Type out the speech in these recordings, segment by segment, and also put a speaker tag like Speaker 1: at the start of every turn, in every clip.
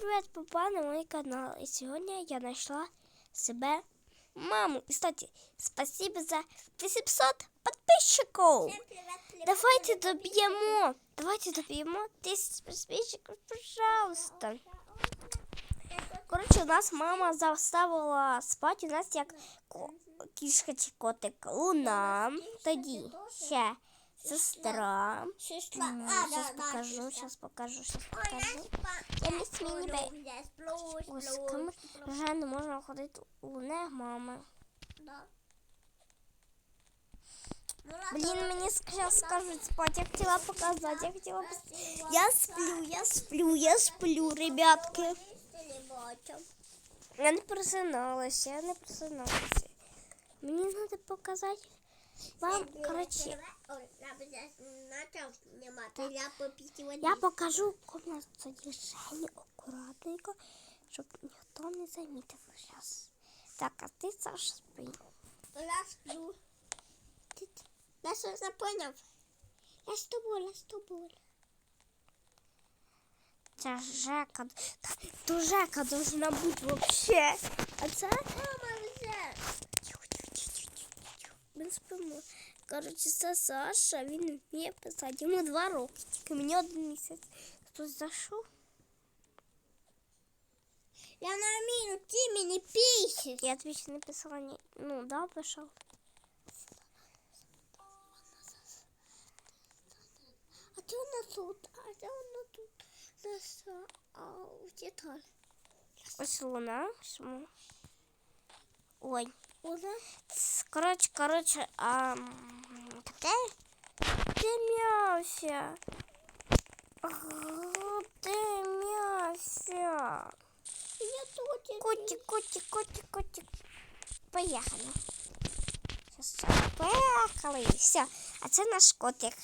Speaker 1: привет, попала на мой канал. И сегодня я нашла себе маму. И, кстати, спасибо за 800 подписчиков. Давайте добьемо. Давайте добьемо 1000 подписчиков, пожалуйста. Коротше, у нас мама заставила спати. У нас як кішка чи котик Луна. Тоді ще сестра.
Speaker 2: Сестра.
Speaker 1: М,
Speaker 2: А,
Speaker 1: Сейчас
Speaker 2: да,
Speaker 1: покажу,
Speaker 2: сестра.
Speaker 1: сейчас покажу, сейчас покажу. Я бей.
Speaker 2: Я сплю,
Speaker 1: Ось
Speaker 2: сплю,
Speaker 1: вже не можна ходити у не мами.
Speaker 2: Ну,
Speaker 1: Блін, мені зараз скажуть спати, я хотіла показати, я хотіла пос- Я сплю, я сплю, я сплю, ребятки. Я не просиналася, я не просиналася. Мені треба показати вам, коротше,
Speaker 2: Ой, я
Speaker 1: покажу комнату Жені акуратненько, щоб ніхто не замітив зараз. Так, а ти Саш спи.
Speaker 2: Я сплю. Ты, я что понял? Я с тобой, я с тобой.
Speaker 1: Це Жека. То Жека должна бути вообще. А це
Speaker 2: Мама, вже.
Speaker 1: Ми спимо. Коротше, це Саша, він вміє писати. Йому два роки, тільки мені один місяць. Хтось зайшов?
Speaker 2: Я на мину, ты мне не пишешь.
Speaker 1: Я тобі ще не писала ні. Ну, да, пішов.
Speaker 2: А ты у нас тут, а ты у нас тут. Наша, а у тебя
Speaker 1: Ось луна. Чому? Ой.
Speaker 2: Уже?
Speaker 1: Ц- Коротше, коротше, а м, таке? Ти м'явся. Ага, Ти м'явся.
Speaker 2: Я тут.
Speaker 1: Котик, котик, котик, котик. Поїхали. Сейчас, сейчас. Поїхали. Все. А це наш котик.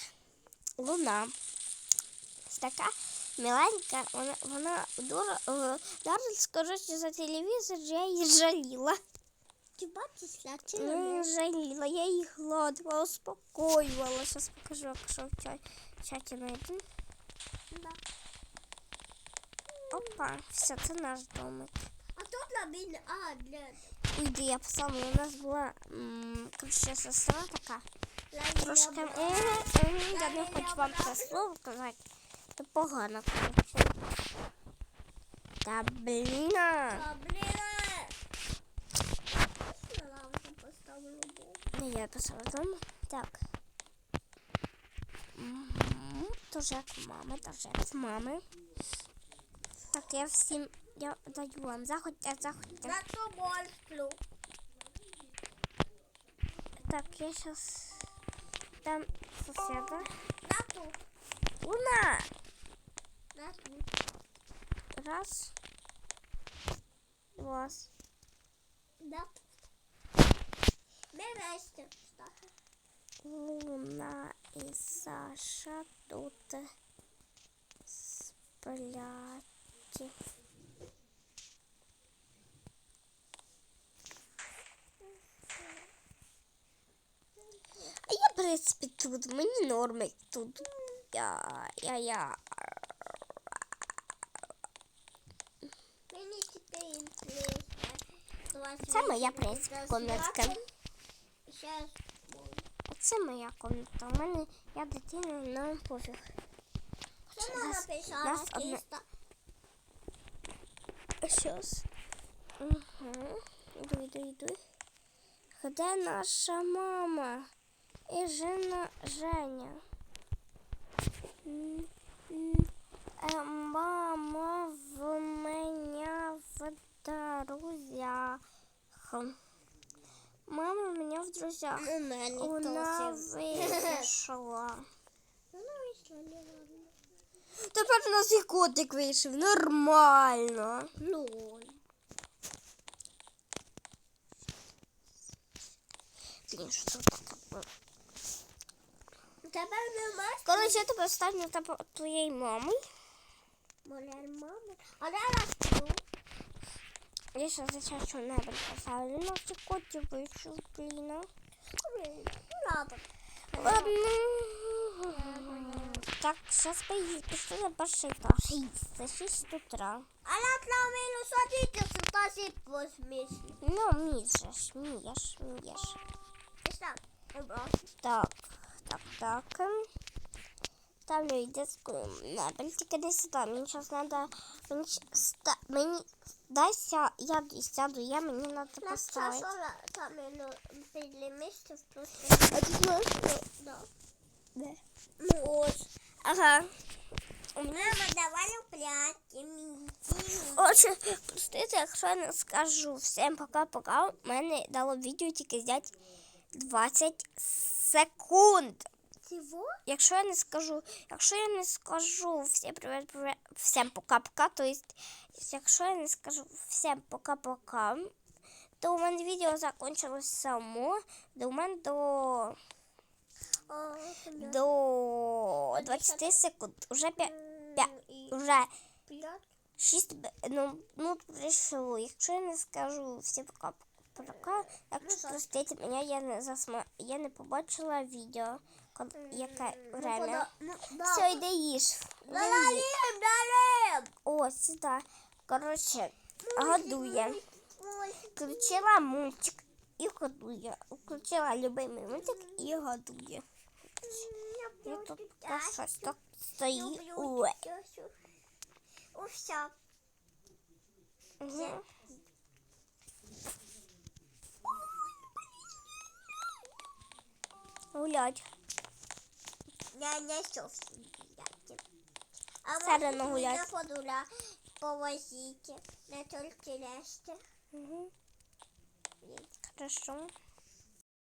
Speaker 1: Луна. Ось така миленька. Вона, вона дура, е, зараз, коротше, за телевізор я її жаліла.
Speaker 2: Ты бачишь, я
Speaker 1: Ну, жаліла, я її гладила, успокоювала. Зараз покажу, якщо в ча- чаті знайду.
Speaker 2: Да.
Speaker 1: Опа, все, це наш домик.
Speaker 2: А тут лабин, а, для...
Speaker 1: Уйди, я писала, у нас була м, коротше, сестра така. Трошки е, е, я не хочу вам це слово казати. Це погано, коротше. Та блін.
Speaker 2: А, блин! Я
Speaker 1: писала дома. Так. Тоже як у мами, тоже як з мами. Так, я всім я даю вам. Заходьте, заходьте.
Speaker 2: На тобой сплю.
Speaker 1: Так, я сейчас там сусіда.
Speaker 2: На тут.
Speaker 1: Луна!
Speaker 2: На тут.
Speaker 1: Раз. Два.
Speaker 2: Тут. Мы вместе.
Speaker 1: Луна і Саша тут сплять. А я, в принципі, тут. Мені норми тут. Я, я, я.
Speaker 2: Мені теперь интересно.
Speaker 1: Це моя принцип комнатка. А це моя комната. У мене я дитина, нам пофіг.
Speaker 2: Что мама
Speaker 1: Нас-
Speaker 2: писала?
Speaker 1: нас одна-
Speaker 2: Киста?
Speaker 1: Сейчас. Угу. Иду, иду, иду. Где наша мама? И жена Женя. Э, Мама в меня в друзьях. Мама у меня в друзьях.
Speaker 2: У мене
Speaker 1: Вона вийшла.
Speaker 2: Вона вийшла, не ладно.
Speaker 1: Тепер у нас і котик вийшов. Нормально.
Speaker 2: Лол.
Speaker 1: Блін, що це таке?
Speaker 2: Тепер маємо
Speaker 1: Коротше, я тебе ставлю тебе твоєї мами.
Speaker 2: моляр мами. А я розплю.
Speaker 1: Я ще за що небудь поставлю. Ну, це котик вийшов, блін.
Speaker 2: Ну ладно.
Speaker 1: Так, сейчас пішли на перший етаж. Це 6 утра.
Speaker 2: А на травмину садитися, та сі.
Speaker 1: Ну, мієш, мієш, мієш. Так, так, так. Ставлю детську мебель, тільки десь сюди. Мені зараз треба... Мені, ста, мені... Дай ся, я сяду, я мені треба поставити.
Speaker 2: сосола там біля місця просто.
Speaker 1: А ти знаєш, що?
Speaker 2: Да.
Speaker 1: Де?
Speaker 2: Ну ось.
Speaker 1: Ага.
Speaker 2: Мама, давай мені.
Speaker 1: Отже, простите, якщо я не скажу всім пока-пока, у мене дало відео тільки зняти 20 секунд.
Speaker 2: Цього?
Speaker 1: Якщо я не скажу, якщо я не скажу всім привет, привет, всім пока-пока, то есть, якщо я не скажу всім пока-пока, то у мене відео закончилось само, до мене до, до 20 секунд. Уже, пя, пя,
Speaker 2: І
Speaker 1: уже
Speaker 2: п'ять.
Speaker 1: 6 ну, ну, прийшло. Якщо я не скажу всім пока-пока, якщо простите мене, я не, засма... я не побачила відео, яке время.
Speaker 2: Ну,
Speaker 1: Все, йди їж.
Speaker 2: Далем, далем.
Speaker 1: О, сюди. Коротше, годує. Включила мультик і годує. Включила любимий мультик і годує. І тут щось так стоїть. Ой. Угу. Гулять.
Speaker 2: Я не совсем гуляти. А
Speaker 1: одно
Speaker 2: може,
Speaker 1: гулять.
Speaker 2: мене подуля повозите, не тільки лезьте.
Speaker 1: Угу. Хорошо.